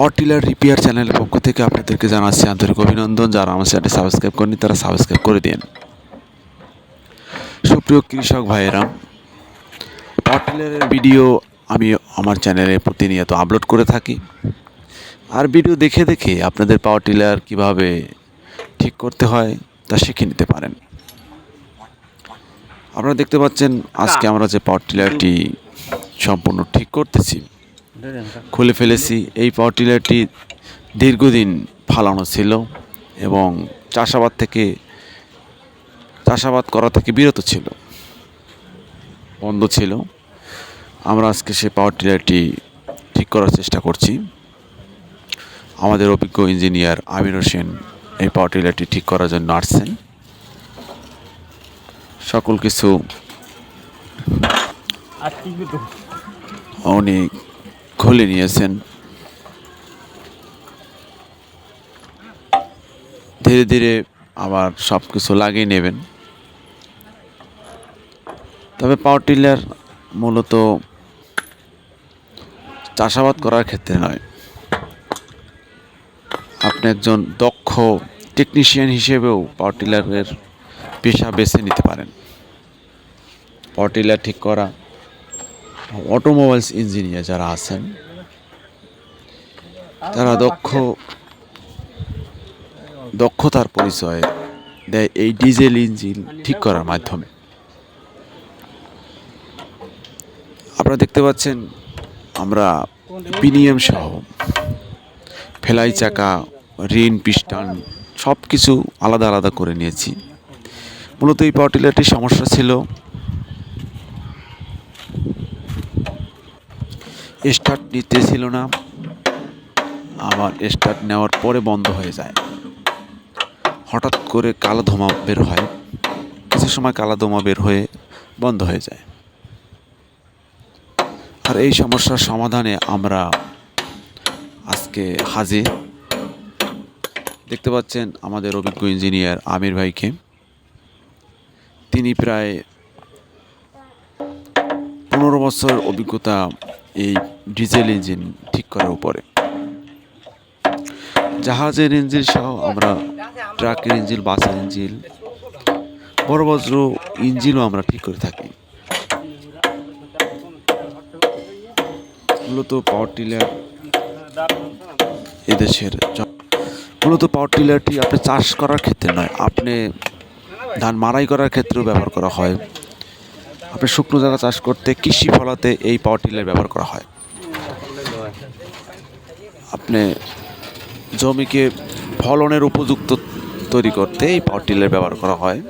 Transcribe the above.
পটিলার repair চ্যানেলের পক্ষ থেকে আপনাদেরকে জানাচ্ছি আন্তরিক অভিনন্দন। যারা আমার চ্যানেলটি সাবস্ক্রাইব করেনি তারা সাবস্ক্রাইব করে দিন। সুপ্রিয় কৃষক ভাইয়েরা পটিলারের ভিডিও আমি আমার চ্যানেলে প্রতিনিয়ত আপলোড করে থাকি। আর ভিডিও দেখে দেখে আপনাদের পাওয়ার টিলার কীভাবে ঠিক করতে হয় তা শিখে নিতে পারেন। আপনারা দেখতে পাচ্ছেন আজকে আমরা যে পাওয়ার টিলারটি সম্পূর্ণ ঠিক করতেছি খুলে ফেলেছি। এই পাওয়ার টিলারটি দীর্ঘদিন ফালানো ছিল এবং চাষাবাদ থেকে চাষাবাদ করা থেকে বিরত ছিল বন্ধ ছিল। আমরা আজকে সেই পাওয়ার টিলারটি ঠিক করার চেষ্টা করছি। আমাদের অভিজ্ঞ ইঞ্জিনিয়ার আমির হোসেন এই পাওয়ার টিলারটি ঠিক করার জন্য আসছেন। সকল কিছু উনি খুলে নিয়েছেন। ধীরে ধীরে আবার সব কিছু লাগিয়ে নেবেন। তবে পাওয়ার টিলার মূলত চাষাবাদ করার ক্ষেত্রে নয়। আপনি একজন দক্ষ টেকনিশিয়ান হিসেবেও পাওয়ার টিলারের পেশা বেছে নিতে পারেন। পাওয়ার টিলার ঠিক করা অটোমোবাইলস ইঞ্জিনিয়ার যারা আছেন, তারা দক্ষ, দক্ষতার পরিচয় দেয় এই ডিজেল ইঞ্জিন ঠিক করার মাধ্যমে। আপনারা দেখতে পাচ্ছেন, আমরা পিনিএম সহ ফেলাই চাকা রিন পিস্টান সব কিছু আলাদা আলাদা করে নিয়েছি। মূলত এই পাওয়ার টিলারটির সমস্যা ছিল স্টার্ট নিতেছিল না। আবার স্টার্ট নেওয়ার পরে বন্ধ হয়ে যায়। হঠাৎ করে কালো ধোঁয়া বের হয়। কিছু সময় কালো ধোঁয়া বের হয়ে বন্ধ হয়ে যায়। আর এই সমস্যার সমাধানে আমরা আজকে হাজির। দেখতে পাচ্ছেন আমাদের অভিজ্ঞ ইঞ্জিনিয়ার আমির ভাইকে। তিনি প্রায় পনেরো বছর অভিজ্ঞতা এই ডিজেল ইঞ্জিন ঠিক করার উপরে। জাহাজের ইঞ্জিন সহ আমরা ট্রাকের ইঞ্জিন, বাসের ইঞ্জিন, বড় বড় ইঞ্জিনও আমরা ঠিক করে থাকি। মূলত পাওয়ার টিলার এদেশের মূলত পাওয়ার টিলারটি আপনি চাষ করার ক্ষেত্রে নয়, আপনি ধান মারাই করার ক্ষেত্রেও ব্যবহার করা হয়। আপনি শুকনো জায়গা চাষ করতে কৃষি ফলাতে এই পাওয়ার টিলার ব্যবহার করা হয়। আপনি জমিকে ফলনের উপযুক্ত তৈরি করতে এই পাওয়ার টিলার ব্যবহার করা হয়।